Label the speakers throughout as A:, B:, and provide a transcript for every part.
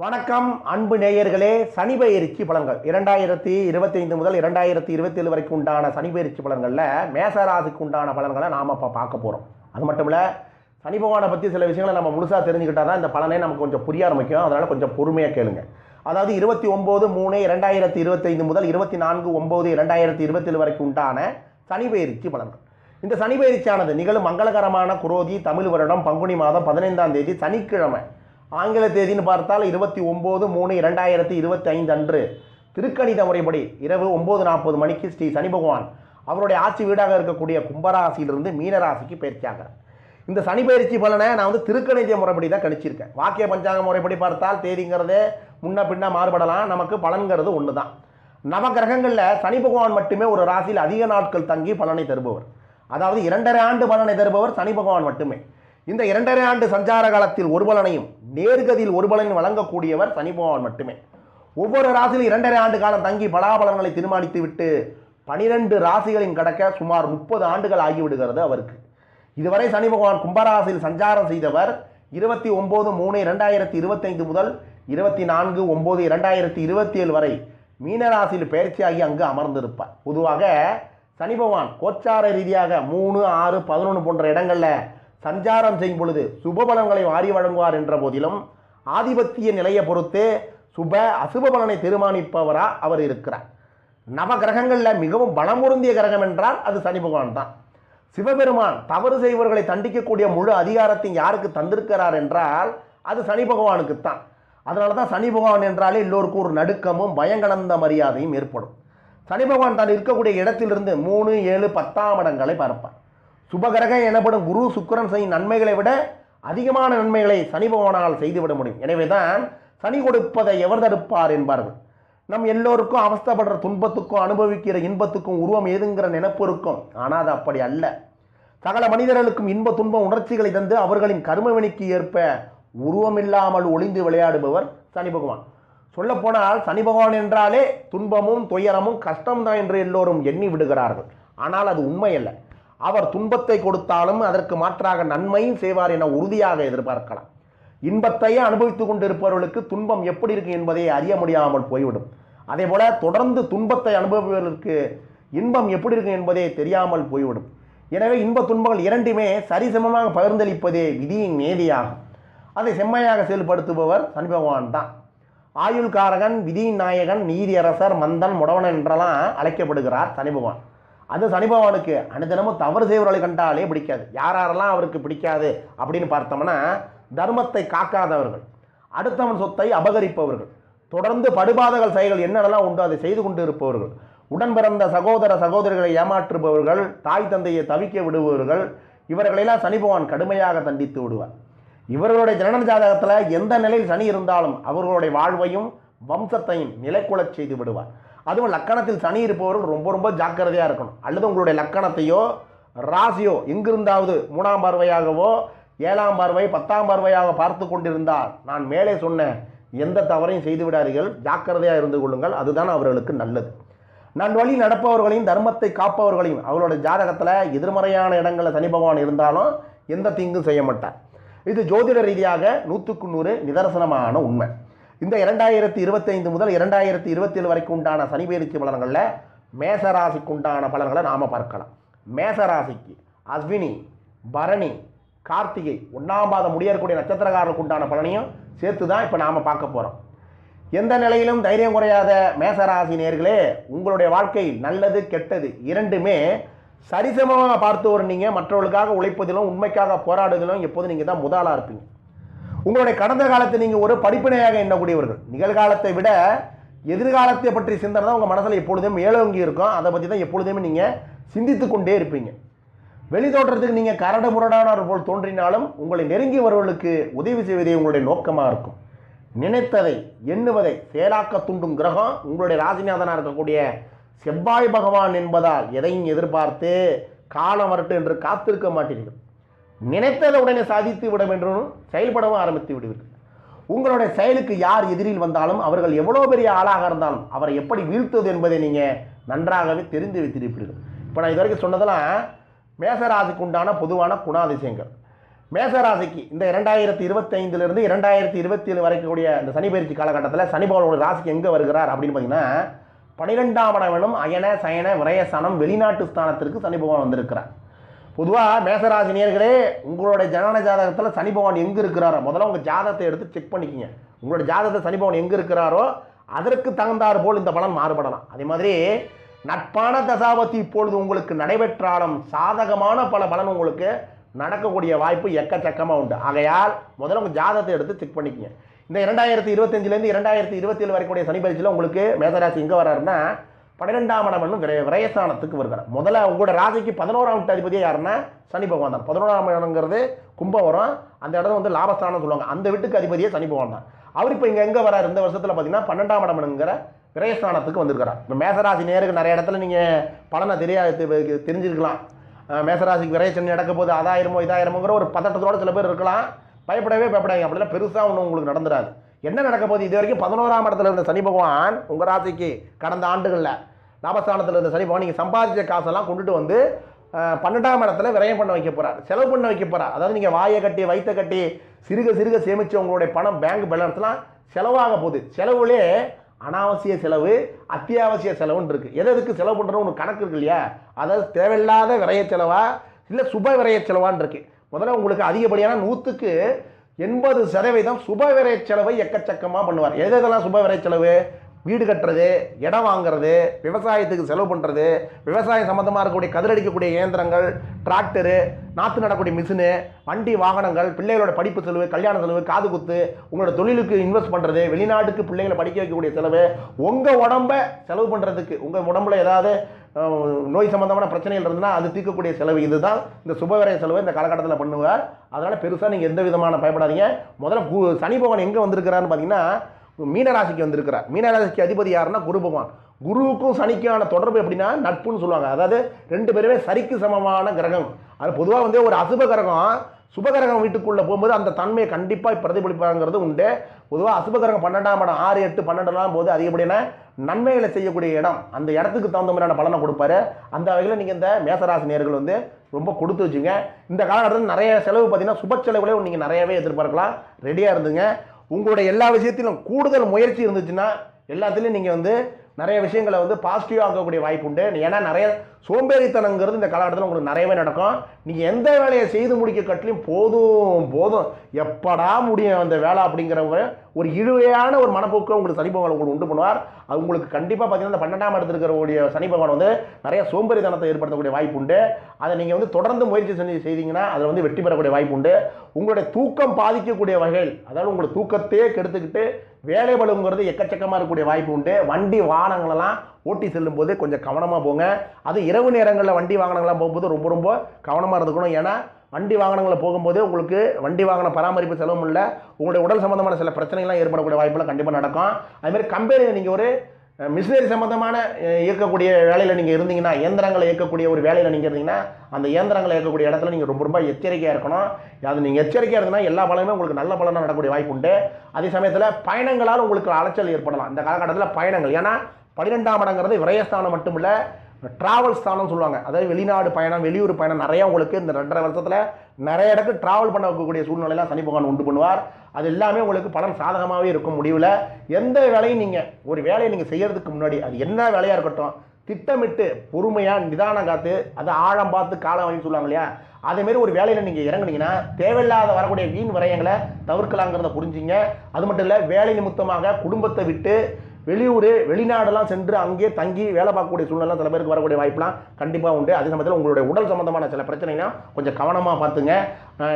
A: வணக்கம் அன்பு நேயர்களே. சனி பயிற்சி பலன்கள். இரண்டாயிரத்தி இருபத்தைந்து முதல் இரண்டாயிரத்தி இருபத்தேழு வரைக்கும் உண்டான சனி பயிற்சி பலன்களில் மேசராசிக்கு உண்டான பலன்களை நாம் இப்போ பார்க்க போகிறோம் அது மட்டும் இல்லை சனி பகவானை பற்றி சில விஷயங்களை நம்ம முழுசாக தெரிஞ்சுக்கிட்டா தான் இந்த பலனே நமக்கு கொஞ்சம் புரிய ஆரம்பிக்கும். அதனால் கொஞ்சம் பொறுமையாக கேளுங்க. அதாவது இருபத்தி ஒம்பது மூணு இரண்டாயிரத்தி இருபத்தைந்து முதல் இருபத்தி நான்கு ஒம்பது இரண்டாயிரத்தி இருபத்தேழு வரைக்கும் உண்டான சனி பயிற்சி பலன்கள். இந்த சனி பயிற்சியானது நிகழும் மங்களகரமான குரோதி தமிழ் வருடம் பங்குனி மாதம் பதினைந்தாம் தேதி சனிக்கிழமை. ஆங்கில தேதின்னு பார்த்தால் இருபத்தி ஒம்பது மூணு இரண்டாயிரத்தி இருபத்தி ஐந்து அன்று. திருக்கணித முறைப்படி இரவு ஒம்பது நாற்பது மணிக்கு ஸ்ரீ சனி பகவான் அவருடைய ஆட்சி வீடாக இருக்கக்கூடிய கும்பராசியிலிருந்து மீனராசிக்கு பயிற்சியாகிறார். இந்த சனி பயிற்சி பலனை நான் வந்து திருக்கணித முறைப்படி தான் கணிச்சிருக்கேன். வாக்கிய பஞ்சாங்க முறைப்படி பார்த்தால் தேதிங்கிறதே முன்ன பின்ன மாறுபடலாம். நமக்கு பலன்கிறது ஒன்று தான் நவ கிரகங்களில் சனி பகவான் மட்டுமே ஒரு ராசியில் அதிக நாட்கள் தங்கி பலனை தருபவர். அதாவது இரண்டரை ஆண்டு பலனை தருபவர் சனி பகவான் மட்டுமே. இந்த இரண்டரை ஆண்டு சஞ்சார காலத்தில் ஒரு பலனையும் நேர்கதியில் ஒரு பலனையும் வழங்கக்கூடியவர் சனி பகவான் மட்டுமே. ஒவ்வொரு ராசியிலும் இரண்டரை ஆண்டு காலம் தங்கி பலாபலன்களை தீர்மானித்து விட்டு பனிரெண்டு ராசிகளின் கடக்க சுமார் முப்பது ஆண்டுகள் ஆகிவிடுகிறது அவருக்கு. இதுவரை சனி பகவான் கும்பராசியில் சஞ்சாரம் செய்தவர் இருபத்தி ஒம்பது மூணு இரண்டாயிரத்தி இருபத்தைந்து முதல் இருபத்தி நான்கு ஒம்பது இரண்டாயிரத்தி இருபத்தி ஏழு வரை மீனராசியில் பயிற்சியாகி அங்கு அமர்ந்திருப்பார். பொதுவாக சனி பகவான் கோச்சார ரீதியாக மூணு ஆறு பதினொன்று போன்ற இடங்களில் சஞ்சாரம் செய்யும் பொழுது சுப பலன்களை வாரி வழங்குவார் என்ற போதிலும் ஆதிபத்திய நிலையை பொறுத்து சுப அசுப பலனை தீர்மானிப்பவராக அவர் இருக்கிறார். நவ கிரகங்களில் மிகவும் பலமுருந்திய கிரகம் என்றால் அது சனி பகவான் தான். சிவபெருமான் தவறு செய்வர்களை தண்டிக்கக்கூடிய முழு அதிகாரத்தை யாருக்கு தந்திருக்கிறார் என்றால் அது சனி பகவானுக்குத்தான் அதனால தான் சனி பகவான் என்றாலே எல்லோருக்கும் ஒரு நடுக்கமும் பயங்கலந்த மரியாதையும் ஏற்படும். சனி பகவான் தான் இருக்கக்கூடிய இடத்திலிருந்து மூணு ஏழு பத்தாம் இடங்களை பார்ப்பார். சுபகிரகம் எனப்படும் குரு சுக்கரன் செய்யும் நன்மைகளை விட அதிகமான நன்மைகளை சனி பகவானால் செய்துவிட முடியும். எனவே தான் சனி கொடுப்பதை எவர் தடுப்பார் என்பார்கள். நம் எல்லோருக்கும் அவஸ்தைப்படுற துன்பத்துக்கும் அனுபவிக்கிற இன்பத்துக்கும் உருவம் ஏதுங்கிற நினைப்பு இருக்கும். ஆனால் அது அப்படி அல்ல. சகல மனிதர்களுக்கும் இன்ப துன்ப உணர்ச்சிகளை தந்து அவர்களின் கர்மவினிக்கு ஏற்ப உருவமில்லாமல் ஒளிந்து விளையாடுபவர் சனி பகவான். சொல்லப்போனால் சனி பகவான் என்றாலே துன்பமும் துயரமும் கஷ்டம்தான் என்று எல்லோரும் எண்ணி விடுகிறார்கள். ஆனால் அது உண்மையல்ல அவர் துன்பத்தை கொடுத்தாலும் அதற்கு மாற்றாக நன்மையும் செய்வார் என உறுதியாக எதிர்பார்க்கலாம். இன்பத்தையே அனுபவித்துக் கொண்டிருப்பவர்களுக்கு துன்பம் எப்படி இருக்கு என்பதை அறிய முடியாமல் போய்விடும். அதே போல தொடர்ந்து துன்பத்தை அனுபவிப்பவர்களுக்கு இன்பம் எப்படி இருக்கு என்பதே தெரியாமல் போய்விடும். எனவே இன்ப துன்பங்கள் இரண்டுமே சரிசமமாக பகிர்ந்தளிப்பதே விதியின் நேதியாகும் அதை செம்மையாக செயல்படுத்துபவர் சனி பகவான் தான். ஆயுள்காரகன் விதியின் நாயகன் நீதியரசர் மந்தன் முடவன் என்றெல்லாம் அழைக்கப்படுகிறார் சனி பகவான். அந்த சனி பகவானுக்கு அனுதினமும் தவறு செய்வர்களை கண்டாலே பிடிக்காது. யார் யாரெல்லாம் அவருக்கு பிடிக்காது அப்படின்னு பார்த்தோம்னா தர்மத்தை காக்காதவர்கள் அடுத்தவன் சொத்தை அபகரிப்பவர்கள் தொடர்ந்து படுபாதகள் செயல்கள் என்னென்னலாம் உண்டோ அதை செய்து கொண்டு இருப்பவர்கள் உடன் பிறந்த சகோதர சகோதரிகளை ஏமாற்றுபவர்கள் தாய் தந்தையை தவிக்க விடுபவர்கள் இவர்களெல்லாம் சனி பகவான் கடுமையாக தண்டித்து விடுவார். இவர்களுடைய ஜனன ஜாதகத்தில் எந்த நிலையில் சனி இருந்தாலும் அவர்களுடைய வாழ்வையும் வம்சத்தையும் நிலைக்குலச் செய்து விடுவார். அதுவும் லக்கணத்தில் சனி இருப்பவர்கள் ரொம்ப ரொம்ப ஜாக்கிரதையாக இருக்கணும். அல்லது உங்களுடைய லக்கணத்தையோ ராசியோ எங்கிருந்தாவது மூணாம் பார்வையாகவோ ஏழாம் பார்வை பத்தாம் பார்வையாக பார்த்து கொண்டிருந்தால் நான் மேலே சொன்ன எந்த தவறையும் செய்து விடாதீர்கள். ஜாக்கிரதையாக இருந்து கொள்ளுங்கள். அதுதான் அவர்களுக்கு நல்லது. நான் வழி நடப்பவர்களையும் தர்மத்தை காப்பவர்களையும் அவர்களோட ஜாதகத்தில் எதிர்மறையான இடங்களில் சனி பகவான் இருந்தாலும் எந்த தீங்கும் செய்ய மாட்டார். இது ஜோதிட ரீதியாக நூற்றுக்கு நூறு நிதர்சனமான உண்மை. இந்த இரண்டாயிரத்தி இருபத்தைந்து முதல் இரண்டாயிரத்தி இருபத்தேழு வரைக்கும் உண்டான சனி பயிற்சி பலன்களில் மேசராசிக்கு உண்டான பலன்களை நாம் பார்க்கலாம். மேசராசிக்கு அஸ்வினி பரணி கார்த்திகை ஒன்றாம் பாதம் முடியக்கூடிய நட்சத்திரக்காரர்களுக்கு உண்டான பலனையும் சேர்த்து தான் இப்போ நாம் பார்க்க போகிறோம் எந்த நிலையிலும் தைரியம் குறையாத மேசராசி நேர்களே உங்களுடைய வாழ்க்கை நல்லது கெட்டது இரண்டுமே சரிசமமாக பார்த்து ஒரு நீங்கள் மற்றவர்களுக்காக உழைப்பதிலும் உண்மைக்காக போராடுவதிலும் எப்போதும் நீங்கள் தான் முதலாக இருப்பீங்க. உங்களுடைய கடந்த காலத்தை நீங்கள் ஒரு படிப்பினையாக எண்ணக்கூடியவர்கள். நிகழ்காலத்தை விட எதிர்காலத்தை பற்றி சிந்தனை தான் உங்கள் மனசில் எப்பொழுதும் ஏழோங்கி இருக்கும். அதை பற்றி தான் எப்பொழுதுமே நீங்கள் சிந்தித்து கொண்டே இருப்பீங்க. வெளி தோற்றத்துக்கு நீங்கள் கரடு முரடானவர் போல் தோன்றினாலும் உங்களை நெருங்கி வருவர்களுக்கு உதவி செய்வதே உங்களுடைய நோக்கமாக இருக்கும். நினைத்ததை எண்ணுவதை செயலாக்க துண்டும் கிரகம் உங்களுடைய ராசிநாதனாக இருக்கக்கூடிய செவ்வாய் பகவான் என்பதால் எதையும் எதிர்பார்த்து காலம் வரட்டும் என்று காத்திருக்க மாட்டீர்கள். நினைத்ததை உடனே சாதித்து விட வேண்டும் செயல்படவும் ஆரம்பித்து விடுவீர்கள். உங்களுடைய செயலுக்கு யார் எதிரில் வந்தாலும் அவர்கள் எவ்வளோ பெரிய ஆளாக இருந்தாலும் அவரை எப்படி வீழ்த்துவது என்பதை நீங்கள் நன்றாகவே தெரிந்து வைத்திருப்பீர்கள். இப்போ நான் இது வரைக்கும் சொன்னதெல்லாம் மேசராசிக்கு உண்டான பொதுவான குணாதிசயங்கள். மேசராசிக்கு இந்த இரண்டாயிரத்தி இருபத்தைந்துலேருந்து இரண்டாயிரத்தி இருபத்தி ஏழு வரைக்கும் கூடிய இந்த சனி பயிற்சி காலகட்டத்தில் சனி பகவானோட ராசிக்கு எங்கே வருகிறார் அப்படின்னு பார்த்தீங்கன்னா பனிரெண்டாம் இடவனும் அயன சயன விரயசனம் வெளிநாட்டு ஸ்தானத்திற்கு சனி பகவான் வந்திருக்கிறார். பொதுவாக மேசராசி நேர்களே உங்களுடைய ஜனன ஜாதகத்தில் சனி பகவான் எங்கே இருக்கிறாரோ முதல்ல உங்கள் ஜாதகத்தை எடுத்து செக் பண்ணிக்கிங்க. உங்களோட ஜாதகத்தை சனி பகவான் எங்கே இருக்கிறாரோ அதற்கு தகுந்தாறு போல் இந்த பலன் மாறுபடலாம். அதே மாதிரி நட்பான தசாபத்தி இப்பொழுது உங்களுக்கு நடைபெற்றாலும் சாதகமான பல பலன் உங்களுக்கு நடக்கக்கூடிய வாய்ப்பு எக்கச்சக்கமாக உண்டு. ஆகையால் முதல்ல உங்கள் ஜாதகத்தை எடுத்து செக் பண்ணிக்கங்க. இந்த இரண்டாயிரத்தி இருபத்தஞ்சிலேருந்து இரண்டாயிரத்தி இருபத்தி ஏழு வரைக்கூடிய சனி பயிற்சியில் உங்களுக்கு மேசராசி எங்கே வர்றாருன்னா பன்னிரெண்டாம் இடம் வந்து விரய விரயஸ்தானத்துக்கு வருகிறார். முதல்ல உங்களோட ராசிக்கு பதினோராம் வீட்டு அதிபதியாக யாருன்னா? சனி பகவான் தான். பதினோராம் இடங்கிறது கும்பம் வரும் அந்த இடம் வந்து லாபஸ்தானம் சொல்லுவாங்க. அந்த வீட்டுக்கு அதிபதியே சனி பகவான் தான். அவர் இப்போ இங்கே எங்கே வரார்? இந்த வருஷத்தில் பார்த்தீங்கன்னா பன்னெண்டாம் இடம்ங்கிற விரயஸ்தானத்துக்கு வந்திருக்கிறார். இப்போ மேசராசி நேருக்கு நிறைய இடத்துல நீங்கள் பலனை தெரியாது தெரிஞ்சிருக்கலாம். அஹ் மேசராசிக்கு விரைச்சன் நடக்க போது அதாயிரமோ இதாயிரமோங்கிற ஒரு பதட்டத்தோட சில பேர் இருக்கலாம். பயப்படவே பயப்படாங்க அப்படிலாம் பெருசாக ஒன்றும் உங்களுக்கு நடந்துராது. என்ன நடக்க போகுது? இது வரைக்கும் பதினோராம் இடத்துல இருந்த சனி பகவான் உங்கள் ராசிக்கு கடந்த ஆண்டுகளில் லாபஸ்தானத்தில் இருந்த சனி பகவான் நீங்கள் சம்பாதிச்ச காசெல்லாம் கொண்டுட்டு வந்து பன்னெண்டாம் இடத்துல விரயம் பண்ண வைக்க போகிறார் செலவு பண்ண வைக்க போகிறார் அதாவது நீங்கள் வாயை கட்டி வைத்த கட்டி சிறுக சிறுக சேமித்து உங்களுடைய பணம் பேங்க் பேலன்ஸ்லாம் செலவாக போகுது. செலவுலே அனாவசிய செலவு அத்தியாவசிய செலவுன்னு இருக்குது எது எதுக்கு செலவு பண்ணுறோம் ஒன்று கணக்கு இருக்கு இல்லையா? அதாவது தேவையில்லாத விரைய செலவா இல்லை சுப விரைய செலவான்னு இருக்கு. முதல்ல உங்களுக்கு அதிகப்படியான நூற்றுக்கு எண்பது சதவீதம் சுப விரைய செலவை எக்கச்சக்கமாக பண்ணுவார். எது எதெல்லாம் சுப விரைய செலவு? வீடு கட்டுறது இடம் வாங்குறது விவசாயத்துக்கு செலவு பண்ணுறது விவசாயம் சம்மந்தமாக இருக்கக்கூடிய கதிரடிக்கக்கூடிய இயந்திரங்கள் டிராக்டரு நாற்று நடக்கூடிய மிஷினு வண்டி வாகனங்கள் பிள்ளைகளோட படிப்பு செலவு கல்யாண செலவு காது குத்து உங்களோட தொழிலுக்கு இன்வெஸ்ட் பண்ணுறது வெளிநாட்டுக்கு பிள்ளைகளை படிக்க வைக்கக்கூடிய செலவு உங்கள் உடம்ப செலவு பண்ணுறதுக்கு உங்கள் உடம்புல ஏதாவது நோய் சம்மந்தமான பிரச்சனைகள் இருந்ததுன்னா அது தீர்க்கக்கூடிய செலவு. இதுதான் இந்த சுபவரைய செலவு இந்த காலகட்டத்தில் பண்ணுவார். அதனால் பெருசாக நீங்கள் எந்த விதமான பயப்படாதீங்க. முதல்ல சனி பகவான் எங்கே வந்திருக்கிறான்னு பார்த்தீங்கன்னா மீனராசிக்கு வந்திருக்கிறார். மீனராசிக்கு அதிபதி யாருன்னா குரு பகவான். குருவுக்கும் சனிக்கான தொடர்பு எப்படின்னா நட்புன்னு சொல்லுவாங்க. அதாவது ரெண்டு பேருமே சரிக்கு சமமான கிரகம். அது பொதுவாக வந்து ஒரு அசுப கிரகம். சுபகிரகம் வீட்டுக்குள்ளே போகும்போது அந்த தன்மையை கண்டிப்பாக பிரதிபலிப்பாங்கிறது உண்டு. பொதுவாக அசுபகிரகம் பன்னெண்டாம் இடம் ஆறு எட்டு பன்னெண்டுலாம் போது அதிகப்படியான நன்மைகளை செய்யக்கூடிய இடம். அந்த இடத்துக்கு தகுந்த மாதிரியான பலனை கொடுப்பாரு. அந்த வகையில் நீங்கள் இந்த மேசராசி நேர்கள் வந்து ரொம்ப கொடுத்து வச்சுங்க. இந்த காலகட்டத்தில் நிறைய செலவு பார்த்தீங்கன்னா சுப செலவுகளே நீங்கள் நிறையவே எதிர்பார்க்கலாம். ரெடியாக இருந்துங்க. உங்களோட எல்லா விஷயத்திலும் கூடுதல் முயற்சி இருந்துச்சுன்னா எல்லாத்துலேயும் நீங்கள் வந்து நிறைய விஷயங்களை வந்து பாசிட்டிவாக ஆக்கக்கூடிய வாய்ப்பு உண்டு. ஏன்னா நிறைய சோம்பேறித்தனங்கிறது இந்த காலகட்டத்தில் உங்களுக்கு நிறையவே நடக்கும். நீங்கள் எந்த வேலையை செய்து முடிக்க கட்டிலையும் போதும் போதும். எப்படா முடியும் அந்த வேலை அப்படிங்கிற ஒரு இழுவையான ஒரு மனப்போக்கு உங்களுக்கு சனி பகவான் உங்களுக்கு உண்டு பண்ணுவார். அது உங்களுக்கு கண்டிப்பாக பார்த்தீங்கன்னா இந்த பன்னெண்டாம் இடத்துல இருக்கிறக்கூடிய சனி பகவான் வந்து நிறைய சோம்பேறித்தனத்தை ஏற்படுத்தக்கூடிய வாய்ப்பு உண்டு. அதை நீங்கள் வந்து தொடர்ந்து முயற்சி செஞ்சு செய்தீங்கன்னா அதில் வந்து வெற்றி பெறக்கூடிய வாய்ப்பு உண்டு. உங்களுடைய தூக்கம் பாதிக்கக்கூடிய வகையில் அதாவது உங்களுடைய தூக்கத்தையே கெடுத்துக்கிட்டு வேலை பளுங்கிறது எக்கச்சக்கமாக இருக்கக்கூடிய வாய்ப்பு உண்டு. வண்டி வாகனங்களெல்லாம் ஓட்டி செல்லும்போது கொஞ்சம் கவனமாக போங்க. அது இரவு நேரங்களில் வண்டி வாகனங்கள்லாம் போகும்போது ரொம்ப ரொம்ப கவனமாக இருந்துக்கணும். ஏன்னா வண்டி வாகனங்களில் போகும்போது உங்களுக்கு வண்டி வாகன பராமரிப்பு செலவும் இல்லை. உங்களுடைய உடல் சம்பந்தமான சில பிரச்சனைகள்லாம் ஏற்படக்கூடிய வாய்ப்பெல்லாம் கண்டிப்பாக நடக்கும். அதுமாதிரி கம்பெனியில் நீங்கள் ஒரு மிஷினரி சம்மந்தமான இயக்கக்கூடிய வேலையில் நீங்கள் இருந்தீங்கன்னா இயந்திரங்களை இயக்கக்கூடிய ஒரு வேலையில் நீங்கள் இருந்தீங்கன்னா அந்த இயந்திரங்களை இயக்கக்கூடிய இடத்துல நீங்கள் ரொம்ப ரொம்ப எச்சரிக்கையாக இருக்கணும். அது நீங்கள் எச்சரிக்கையாக இருந்தீங்கன்னா எல்லா பலனுமே உங்களுக்கு நல்ல பலனாக நடக்கக்கூடிய வாய்ப்பு உண்டு. அதே சமயத்தில் பயணங்களால் உங்களுக்கு அலைச்சல் ஏற்படலாம். இந்த காலகட்டத்தில் பயணங்கள். ஏன்னா பன்னிரெண்டாம் இடங்கிறது விரயஸ்தானம் மட்டும் இல்லை ட்ராவல் ஸ்தானம் சொல்லுவாங்க. அதாவது வெளிநாடு பயணம் வெளியூர் பயணம் நிறையா உங்களுக்கு இந்த ரெண்டரை வருஷத்தில் நிறைய இடத்துக்கு ட்ராவல் பண்ண வைக்கக்கூடிய சூழ்நிலையெல்லாம் சனி பகவான் உண்டு பண்ணுவார். அது எல்லாமே உங்களுக்கு பலன் சாதகமாகவே இருக்கும் முடிவில். எந்த வேலையும் நீங்கள் ஒரு வேலையை நீங்கள் செய்கிறதுக்கு முன்னாடி அது என்ன வேலையாக இருக்கட்டும் திட்டமிட்டு பொறுமையாக நிதானம் காத்து அதை ஆழம் பார்த்து காலம் வாங்கி சொல்லுவாங்க இல்லையா? அதேமாரி ஒரு வேலையில் நீங்கள் இறங்குனீங்கன்னா தேவையில்லாத வரக்கூடிய வீண் விரயங்களை தவிர்க்கலாங்கிறத புரிஞ்சிங்க. அது மட்டும் இல்லை வேலை நிமித்தமாக குடும்பத்தை விட்டு வெளியூர் வெளிநாடெல்லாம் சென்று அங்கேயே தங்கி வேலை பார்க்கக்கூடிய சூழ்நிலை சில பேருக்கு வரக்கூடிய வாய்ப்புலாம் கண்டிப்பாக உண்டு. அதே சமயத்தில் உங்களுடைய உடல் சம்பந்தமான சில பிரச்சனைனா கொஞ்சம் கவனமாக பார்த்துங்க.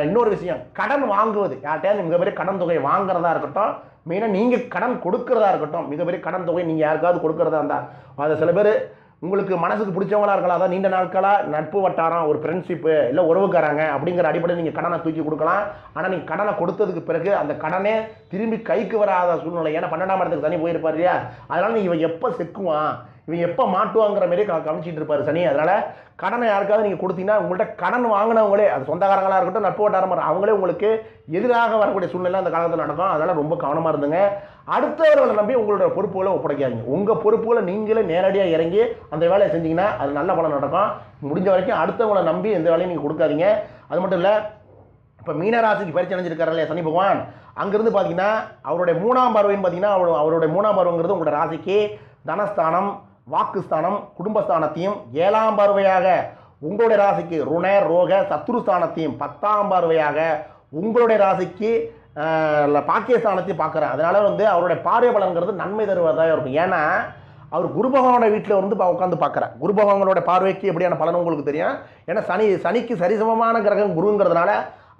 A: இன்னொரு விஷயம் கடன் வாங்குவது. யார்கிட்டயாவது மிகப்பெரிய கடன் தொகை வாங்குறதா இருக்கட்டும் மெயினாக நீங்கள் கடன் கொடுக்கறதா இருக்கட்டும் மிகப்பெரிய கடன் தொகை நீங்கள் யாருக்காவது கொடுக்கறதா இருந்தால் அதை சில பேர் உங்களுக்கு மனசுக்கு பிடிச்சவங்களா இருக்கலாம். அதான் நீண்ட நாட்களாக நட்பு வட்டாரம் ஒரு ஃப்ரெண்ட்ஷிப்பு இல்லை உறவுக்காரங்க அப்படிங்கிற அடிப்படையில் நீங்கள் கடனை தூக்கி கொடுக்கலாம். ஆனால் நீங்கள் கடனை கொடுத்ததுக்கு பிறகு அந்த கடனே திரும்பி கைக்கு வராத சூழ்நிலை. ஏன்னா பன்னெண்டாம் இடத்துக்கு தனி போயிருப்பார் இல்லையா? அதனால நீ இவன் எப்போ செக்குவான்? இவன் எப்போ மாட்டுவாங்கிற மாதிரி க கவனிச்சிட்டு இருப்பார் சனி. அதனால் கடனை யாருக்காவது நீங்கள் கொடுத்தீங்கன்னா உங்கள்கிட்ட கடன் வாங்கினவங்களே அது சொந்தக்காரங்களாக இருக்கட்டும் நட்பு வட்டாரமாக அவங்களே உங்களுக்கு எதிராக வரக்கூடிய சூழ்நிலை அந்த காலத்தில் நடக்கும். அதனால் ரொம்ப கவனமாக இருந்துங்க. அடுத்தவர்களை நம்பி உங்களோட பொறுப்புகளை ஒப்படைக்காதீங்க. உங்கள் பொறுப்புகளை நீங்களே நேரடியாக இறங்கி அந்த வேலையை செஞ்சீங்கன்னா அது நல்ல பலன் நடக்கும். முடிஞ்ச வரைக்கும் அடுத்தவங்களை நம்பி எந்த வேலையும் நீங்கள் கொடுக்காதீங்க. அது மட்டும் இல்லை இப்போ மீனராசிக்கு பயிற்சி அடைஞ்சிருக்காரு இல்லையா சனி பகவான்? அங்கேருந்து பார்த்தீங்கன்னா அவருடைய மூணாம் பார்வைன்னு பார்த்தீங்கன்னா அவர் அவருடைய மூணாம் பருவங்கிறது உங்களோட ராசிக்கு தனஸ்தானம் வாக்குஸ்தானம் குடும்பஸ்தானத்தையும் ஏழாம் பார்வையாக உங்களுடைய ராசிக்கு ருண ரோக சத்ருஸ்தானத்தையும் பத்தாம் பார்வையாக உங்களுடைய ராசிக்கு பாக்கியஸ்தானத்தையும் பார்க்குறேன். அதனால் வந்து அவருடைய பார்வை பலன்கிறது நன்மை தருவதாக இருக்கும். ஏன்னா அவர் குரு பகவானோட வீட்டில் வந்து பா- உட்காந்து பார்க்குறேன் குரு பகவானோட பார்வைக்கு எப்படியான பலன் உங்களுக்கு தெரியும்? ஏன்னா சனி சனிக்கு சரிசமமான கிரகம் குருங்கிறதுனால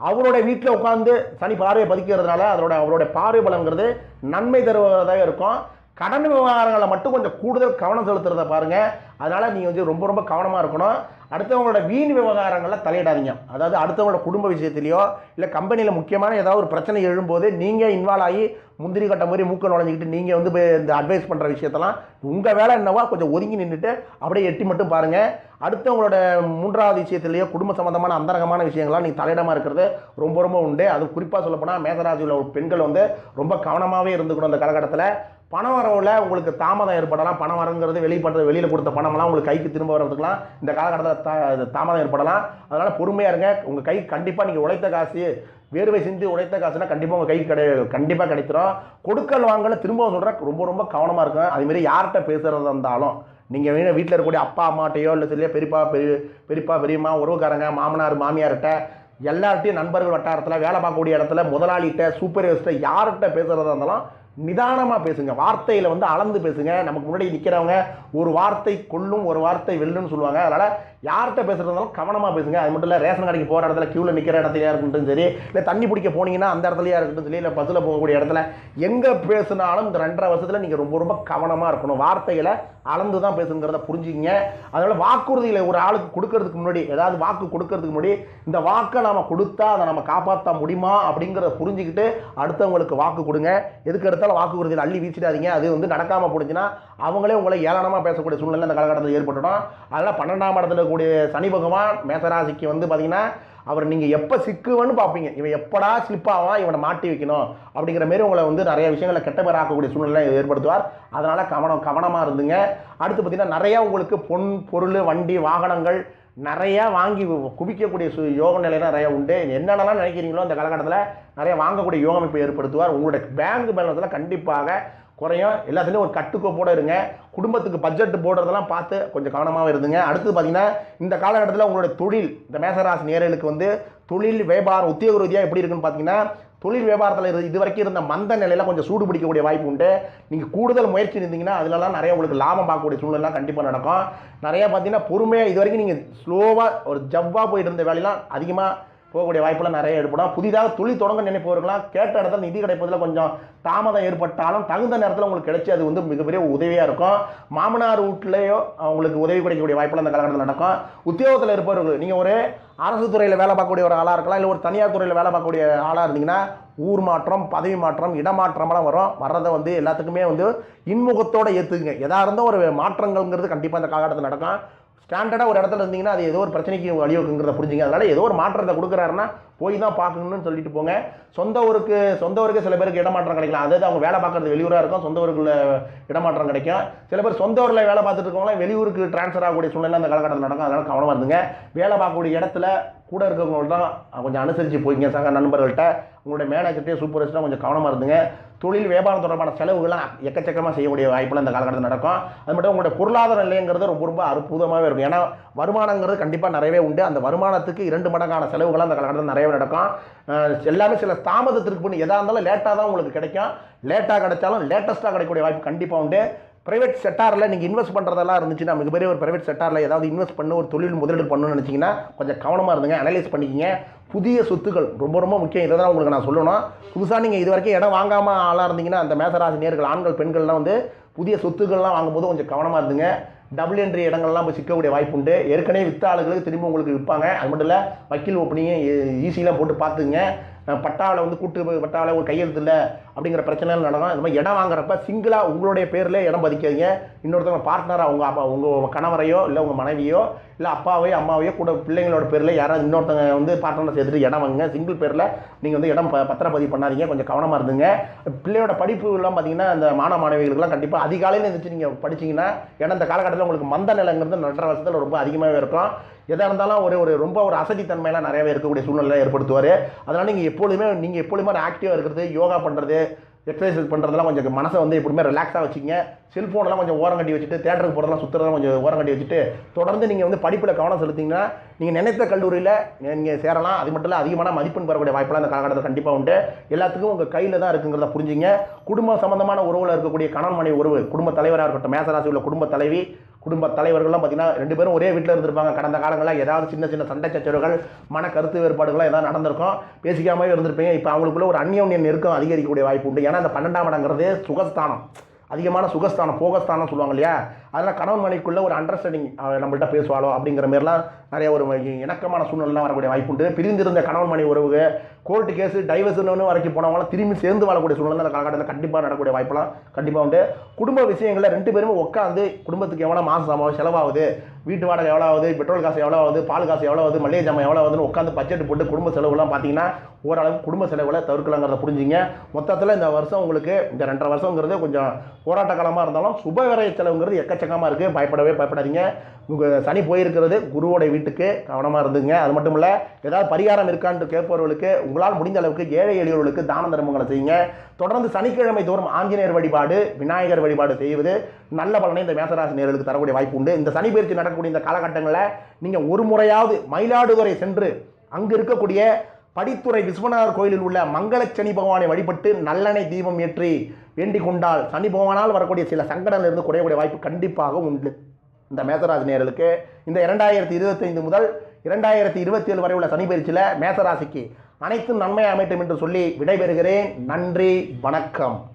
A: அவரோட வீட்டில் உட்காந்து சனி பார்வையை பதிக்கிறதுனால அதோட அவருடைய பார்வை பலங்கிறது நன்மை தருவதாக இருக்கும். கடன் விவகாரங்களை மட்டும் கொஞ்சம் கூடுதல் கவனம் செலுத்துறத பாருங்க. அதனால நீங்கள் வந்து ரொம்ப ரொம்ப கவனமாக இருக்கணும். அடுத்தவங்களோட வீண் விவகாரங்களில் தலையிடாதீங்க. அதாவது அடுத்தவங்களோட குடும்ப விஷயத்திலையோ இல்லை கம்பெனியில் முக்கியமான ஏதாவது ஒரு பிரச்சனை எழும்போது நீங்கள் இன்வால்வ் ஆகி முந்திரி கட்ட மாதிரி மூக்க நுழைஞ்சிக்கிட்டு நீங்கள் வந்து இந்த அட்வைஸ் பண்ணுற விஷயத்தெல்லாம் உங்கள் வேலை என்னவோ கொஞ்சம் ஒதுங்கி நின்றுட்டு அப்படியே எட்டி மட்டும் பாருங்கள் அடுத்தவங்களோட மூன்றாவது விஷயத்துலையோ குடும்ப சம்மந்தமான அந்தரகமான விஷயங்கள்லாம் நீங்கள் தலையிடமாக இருக்கிறது ரொம்ப ரொம்ப உண்டு. அது குறிப்பாக சொல்லப்போனால் மேகராஜியில் பெண்கள் வந்து ரொம்ப கவனமாகவே இருந்துக்கணும் அந்த காலகட்டத்தில். பண வரவில் உங்களுக்கு தாமதம் ஏற்படலாம். பணம் வரங்கிறது வெளியே பண்ணுறது வெளியில் கொடுத்த பணமெல்லாம் உங்களுக்கு கைக்கு திரும்ப வரதுக்குலாம் இந்த காலகட்டத்தில் தா தாமதம் ஏற்படலாம். அதனால் பொறுமையாக இருங்க. உங்கள் கை கண்டிப்பாக நீங்கள் உழைத்த காசு வேர்வை சிந்தி உழைத்த காசுனா கண்டிப்பாக உங்கள் கைக்கு கிடை கண்டிப்பாக கிடைச்சிடும் கொடுக்கல் வாங்கல திரும்பவும் சொல்கிறேன் ரொம்ப ரொம்ப கவனமாக இருக்கும் அதுமாரி யார்கிட்ட பேசுகிறதா இருந்தாலும் நீங்கள் வேணும் வீட்டில் இருக்கக்கூடிய அப்பா அம்மாட்டையோ இல்லை சரியா பெரியப்பா பெரிய பெரியப்பா பெரியம்மா உறவுக்காரங்க மாமனார் மாமியார்கிட்ட எல்லார்ட்டையும் நண்பர்கள் வட்டாரத்தில் வேலை பார்க்கக்கூடிய இடத்துல முதலாளிகிட்ட சூப்பர்வைசர்கிட்ட யார்கிட்ட பேசுகிறதா இருந்தாலும் நிதானமாக பேசுங்க. வார்த்தையில் வந்து அளந்து பேசுங்க. நமக்கு முன்னாடி நிற்கிறவங்க ஒரு வார்த்தை கொல்லும் ஒரு வார்த்தை வெல்லுன்னு சொல்லுவாங்க. அதனால் யார்கிட்ட பேசுகிறதாலும் கவனமாக பேசுங்க. அது மட்டும் இல்லை ரேஷன் கடைக்கு போகிற இடத்துல க்யூவில் நிற்கிற இடத்துலையா இருக்கட்டும் சரி இல்லை தண்ணி பிடிக்க போனீங்கன்னா அந்த இடத்துலையா இருக்கட்டும் சரி இல்லை பஸ்ஸில் போகக்கூடிய இடத்துல எங்கே பேசுனாலும் இந்த ரெண்டரை வருஷத்தில் நீங்கள் ரொம்ப ரொம்ப கவனமாக இருக்கணும். வார்த்தைகளை அளந்து தான் பேசுங்கிறத புரிஞ்சுக்கிங்க. அதனால் வாக்குறுதிகளை ஒரு ஆளுக்கு கொடுக்கறதுக்கு முன்னாடி ஏதாவது வாக்கு கொடுக்கறதுக்கு முன்னாடி இந்த வாக்கை நாம் கொடுத்தா அதை நம்ம காப்பாற்ற முடியுமா அப்படிங்கிறத புரிஞ்சுக்கிட்டு அடுத்தவங்களுக்கு வாக்கு கொடுங்க. எதுக்கு எடுத்தாலும் வாக்குறுதியில் அள்ளி வீசிடாதீங்க. அது வந்து நடக்காமல் போடுச்சுன்னா அவங்களே உங்களை ஏளனமாக பேசக்கூடிய சூழ்நிலை இந்த காலகட்டத்தில் ஏற்பட்டுடும். அதனால் பன்னெண்டாம் இடத்துல இருக்கக்கூடிய சனி பகவான் மேசராசிக்கு வந்து பார்த்தீங்கன்னா அவர் நீங்கள் எப்போ சிக்குவன்னு பார்ப்பீங்க இவன் எப்படா ஸ்லிப் ஆவான் இவனை மாட்டி வைக்கணும் அப்படிங்கிற மாரி உங்களை வந்து நிறைய விஷயங்களை கெட்ட பேர் ஆக்கக்கூடிய சூழ்நிலை ஏற்படுத்துவார். அதனால் கவனம் கவனமாக இருந்துங்க. அடுத்து பார்த்தீங்கன்னா நிறையா உங்களுக்கு பொன் பொருள் வண்டி வாகனங்கள் நிறையா வாங்கி குவிக்கக்கூடிய சு யோக நிலை நிறையா உண்டு. என்னென்னலாம் நினைக்கிறீங்களோ அந்த காலகட்டத்தில் நிறைய வாங்கக்கூடிய யோகமைப்பை ஏற்படுத்துவார். உங்களுடைய பேங்க் பேலன்ஸில் கண்டிப்பாக குறையும். எல்லாத்துலேயும் ஒரு கட்டுக்கோப்போட இருங்க. குடும்பத்துக்கு பட்ஜெட் போடுறதெல்லாம் பார்த்து கொஞ்சம் கவனமாக இருந்துங்க. அடுத்து பார்த்தீங்கன்னா இந்த காலகட்டத்தில் உங்களுடைய தொழில் இந்த மேசராசி நேரலுக்கு வந்து தொழில் வியாபாரம் உத்தியோக ரீதியாக எப்படி இருக்குன்னு பார்த்தீங்கன்னா தொழில் வியாபாரத்தில் இரு இது வரைக்கும் இருந்த மந்த நிலையில கொஞ்சம் சூடு பிடிக்கக்கூடிய வாய்ப்பு உண்டு. நீங்கள் கூடுதல் முயற்சி இருந்தீங்கன்னா அதுலலாம் நிறைய உங்களுக்கு லாபம் பார்க்கக்கூடிய சூழ்நிலாம் கண்டிப்பாக நடக்கும். நிறையா பார்த்தீங்கன்னா பொறுமையாக இது வரைக்கும் நீங்கள் ஸ்லோவாக ஒரு ஜவ்வாக போயிட்டு இருந்த வேலையெல்லாம் அதிகமாக போகக்கூடிய வாய்ப்புலாம் நிறைய ஏற்படும். புதிதாக தொழில் தொடங்க நினைப்பவர்களாம் கேட்ட இடத்துல நிதி கிடைப்பதில் கொஞ்சம் தாமதம் ஏற்பட்டாலும் தகுந்த நேரத்தில் உங்களுக்கு கிடைச்சி அது வந்து மிகப்பெரிய உதவியாக இருக்கும். மாமனார் வீட்டிலேயோ அவங்களுக்கு உதவி கிடைக்கக்கூடிய வாய்ப்புலாம் அந்த காலகட்டத்தில் நடக்கும். உத்தியோகத்தில் இருப்பவர்கள் நீங்கள் ஒரு அரசு துறையில் வேலை பார்க்கக்கூடிய ஒரு ஆளாக இருக்கலாம் இல்லை ஒரு தனியார் துறையில் வேலை பார்க்கக்கூடிய ஆளாக இருந்தீங்கன்னா ஊர் மாற்றம் பதவி மாற்றம் இடமாற்றமெல்லாம் வரும். வர்றதை வந்து எல்லாத்துக்குமே வந்து இன்முகத்தோடு ஏற்றுக்குங்க எதாக இருந்தால் ஒரு மாற்றங்கள்ங்கிறது கண்டிப்பாக இந்த காலகட்டத்தில் நடக்கும். ஸ்டாண்டர்டாக ஒரு இடத்துல இருந்தீங்கன்னா அது ஏதோ ஒரு பிரச்சனைக்கு வழிவகுங்கிறத புரிஞ்சுங்க. அதனால் ஏதோ ஒரு மாற்றத்தை கொடுக்குறாருன்னா போய் தான் பார்க்கணும்னு சொல்லிட்டு போங்க. சொந்த ஊருக்கு சொந்த ஊருக்கு சில பேருக்கு இடமாற்றம் கிடைக்கலாம். அதாவது அவங்க வேலை பார்க்குறது வெளியூராக இருக்கும் சொந்த ஊருக்குள்ள இடமாற்றம் கிடைக்கும். சில பேர் சொந்த ஊரில் வேலை பார்த்துட்டு இருக்கவங்களாம் வெளியூருக்கு ட்ரான்ஸ்ஃபர் ஆகக்கூடிய சூழ்நிலை அந்த காலகட்டத்தில் நடக்கும். அதனால் கவனமாக இருந்துங்க. வேலை பார்க்கக்கூடிய இடத்துல கூட இருக்கவங்கள்ட்ட கொஞ்சம் அனுசரித்து போய்ங்க. சக நண்பர்கள்ட்ட உங்களுடைய மேனேஜர்கிட்டே சூப்பர்வைசராக கொஞ்சம் கவனமாக இருந்துங்க. தொழில் வியாபாரம் தொடர்பான செலவுகள்லாம் எக்கச்சக்கமாக செய்யக்கூடிய வாய்ப்புலாம் இந்த காலகட்டத்தில் நடக்கும். அது மட்டும் உங்களுடைய பொருளாதார நிலையங்கிறது ரொம்ப ரொம்ப அற்புதமாகவே இருக்கும். ஏன்னா வருமானங்கிறது கண்டிப்பாக நிறையவே உண்டு. அந்த வருமானத்துக்கு இரண்டு மடங்கான செலவுகள்லாம் அந்த காலகட்டத்தில் நிறையவே நடக்கும். எல்லாமே சில தாமதத்திற்கு பண்ணி எதாக இருந்தாலும் லேட்டாக தான் உங்களுக்கு கிடைக்கும். லேட்டாக கிடைச்சாலும் லேட்டஸ்ட்டாக கிடைக்கக்கூடிய வாய்ப்பு கண்டிப்பாக உண்டு. ப்ரைவேட் செக்டாரில் நீங்கள் இன்வெஸ்ட் பண்ணுறதெல்லாம் இருந்துச்சுன்னா மிகப்பெரிய ஒரு ப்ரைவேட் செக்டாரில் ஏதாவது இன்வெஸ்ட் பண்ண ஒரு தொழில் முதலீடு பண்ணணும்னு நினச்சிங்கன்னா கொஞ்சம் கவனமாக இருந்துங்க அனலைஸ் பண்ணிக்கிங்க. புதிய சொத்துக்கள் ரொம்ப ரொம்ப முக்கியம். இதை தான் உங்களுக்கு நான் சொல்லணும். புதுசாக நீங்கள் இது வரைக்கும் இடம் வாங்காமல் ஆளாக இருந்தீங்கன்னா அந்த மேசராசி நேர்கள் ஆண்கள் பெண்கள்லாம் வந்து புதிய சொத்துக்கள்லாம் வாங்கும்போது கொஞ்சம் கவனமாக இருந்துங்க. டபுள் என்ட்ரி இடங்கள்லாம் போய் சிக்கக்கூடிய வாய்ப்பு உண்டு ஏற்கனவே வித்த ஆளுகளுக்கு திரும்ப உங்களுக்கு விற்பாங்க. அது மட்டும் இல்லை வக்கீல் ஓப்பனிங்கும் ஈஸியெலாம் போட்டு பார்த்துங்க பட்டாவில் வந்து கூட்டு பட்டாவில் ஒரு கையெழுத்து இல்லை அப்படிங்கிற பிரச்சனைகள் நடக்கும் இந்த மாதிரி இடம் வாங்குறப்ப சிங்கிளாக உங்களுடைய பேரில் இடம் பதிக்காதீங்க இன்னொருத்தவங்க பார்ட்னராக உங்கள் அப்பா உங்கள் கணவரையோ இல்லை உங்கள் மனைவியோ இல்லை அப்பாவையோ அம்மாவையோ கூட பிள்ளைங்களோட பேரில் யாராவது இன்னொருத்தவங்க வந்து பார்ட்னரை சேர்த்துட்டு இடம் வாங்குங்க. சிங்கிள் பேரில் நீங்கள் வந்து இடம் ப- பத்திரப்பதிவு பண்ணாதீங்க. கொஞ்சம் கவனமாக இருந்துங்க. பிள்ளையோட படிப்பு பார்த்தீங்கன்னா இந்த மாணவ மாணவிகளுக்குலாம் கண்டிப்பாக அதிகாலையில் எழுந்திரிச்சு நீங்கள் படிச்சிங்கன்னா ஏன்னா இந்த காலகட்டத்தில் உங்களுக்கு மந்த நிலைங்கிறது நடுற வருஷத்தில் ரொம்ப அதிகமாகவே இருக்கும் எதாக இருந்தாலும் ஒரு ஒரு ரொம்ப ஒரு அசதித்தன்மையெல்லாம் நிறையவே இருக்கக்கூடிய சூழ்நிலை ஏற்படுத்துவார். அதனால் நீங்கள் எப்பொழுதுமே நீங்கள் எப்பொழுதுமே ஆக்டிவாக இருக்கிறது யோகா பண்ணுறது எக்ஸசைஸ் பண்ணுறதெல்லாம் கொஞ்சம் மனசை வந்து எப்படியுமே ரிலாக்ஸாக வச்சுங்க செல்ஃபோனெல்லாம் கொஞ்சம் ஓரம் கட்டி வச்சுட்டு தேட்டருக்கு போகிறதெல்லாம் சுற்றுறதெல்லாம் கொஞ்சம் ஓரம் கட்டி வச்சுட்டு தொடர்ந்து நீங்கள் வந்து படிப்பில் கவனம் செலுத்திங்கன்னா நீங்கள் நினைத்த கல்லூரியில் நீங்கள் சேரலாம். அது மட்டும் இல்லை அதிகமான மதிப்பெண் பெறக்கூடிய வாய்ப்பெல்லாம் இந்த காலகட்டத்தில் கண்டிப்பாக உண்டு. எல்லாத்துக்கும் உங்கள் கையில் தான் இருக்குங்கிறத புரிஞ்சுங்க. குடும்ப சம்மந்தமான உறவில் இருக்கக்கூடிய கணவன் மனைவி உறவு குடும்ப தலைவராக இருக்கட்டும் மேசராசி உள்ள குடும்ப தலைவி குடும்ப தலைவர்கள்லாம் பார்த்தீங்கன்னா ரெண்டு பேரும் ஒரே வீட்டில் இருந்திருப்பாங்க. கடந்த காலங்களில் ஏதாவது சின்ன சின்ன சண்டை சச்சரவுகள் மன கருத்து வேறுபாடுகள்லாம் ஏதாவது நடந்திருக்கும். பேசிக்காமல் இருந்திருப்பீங்க. இப்போ அவங்களுக்குள்ள ஒரு அந்நியோன்ய நெருக்கம் அதிகரிக்கக்கூடிய வாய்ப்பு உண்டு. ஏன்னா அந்த பன்னெண்டாம் இடங்கிறது சுகஸ்தானம். அதிகமான சுகஸ்தானம் போகஸ்தானம் சொல்லுவாங்க இல்லையா? அதனால் கணவன் மனைக்குள்ள ஒரு அண்டர்ஸ்டாண்டிங் நம்மள்ட்ட பேசுவாளோ அப்படிங்கிற மாதிரிலாம் நிறைய ஒரு இணக்கமான சூழ்நிலைலாம் வரக்கூடிய வாய்ப்பு உண்டு. பிரிந்திருந்த கணவன் மனை உறவு கோர்ட்டு கேஸு டைவர்ஸ்னு வரைக்கும் போனவங்களாம் திரும்பி சேர்ந்து வாழக்கூடிய சூழ்நிலை அந்த காலகட்டத்தில் கண்டிப்பாக நடக்கக்கூடிய வாய்ப்பெல்லாம் கண்டிப்பாக உண்டு. குடும்ப விஷயங்களில் ரெண்டு பேரும் உட்காந்து குடும்பத்துக்கு எவ்வளோ மாதம் சம்பவம் செலவாகுது வீட்டு வாடகை எவ்வளோ ஆகுது பெட்ரோல் காசு எவ்வளோ ஆகுது பால் காசு எவ்வளோ ஆகுது மளிகை ஜாமான் எவ்வளோ ஆகுதுன்னு உட்காந்து பட்ஜெட் போட்டு குடும்ப செலவுலாம் பார்த்தீங்கன்னா ஓரளவு குடும்ப செலவுகளை தவிர்க்கலாங்கிறத புரிஞ்சுங்க. மொத்தத்தில் இந்த வருஷம் உங்களுக்கு இந்த ரெண்டரை வருஷங்கிறது கொஞ்சம் போராட்ட காலமாக இருந்தாலும் சுப விரைய செலவுங்கிறது எக்கச்சக்கமாக இருக்குது பயப்படவே பயப்படாதீங்க. உங்கள் சனி போயிருக்கிறது குருவோட வீட்டுக்கு கவனமாக இருந்துங்க அது மட்டும் இல்லை ஏதாவது பரிகாரம் இருக்கான்னு கேட்பவர்களுக்கு உங்களால் முடிந்த அளவுக்கு ஏழை எளியவர்களுக்கு தான தர்மங்களை செய்யுங்க. தொடர்ந்து சனிக்கிழமை தோறும் ஆஞ்சநேயர் வழிபாடு விநாயகர் வழிபாடு செய்வது நல்ல பலனை இந்த மேசராசி நேர்களுக்கு தரக்கூடிய வாய்ப்பு உண்டு. இந்த சனி பயிற்சி நடக்கக்கூடிய இந்த காலகட்டங்களில் நீங்கள் ஒரு முறையாவது மயிலாடுதுறை சென்று அங்கு இருக்கக்கூடிய படித்துறை விஸ்வநாதர் கோயிலில் உள்ள மங்கள சனி பகவானை வழிபட்டு நல்லெண்ணெய் தீபம் ஏற்றி வேண்டிக் கொண்டால் சனி பகவானால் வரக்கூடிய சில சங்கடங்களிலிருந்து குறையக்கூடிய வாய்ப்பு கண்டிப்பாக உண்டு. இந்த மேசராசி நேர்களுக்கு இந்த இரண்டாயிரத்தி இருபத்தைந்து முதல் இரண்டாயிரத்தி இருபத்தி ஏழு வரை உள்ள சனி பயிற்சியில் மேசராசிக்கு அனைத்தும் நன்மை அமைட்டும் என்று சொல்லி விடைபெறுகிறேன். நன்றி வணக்கம்.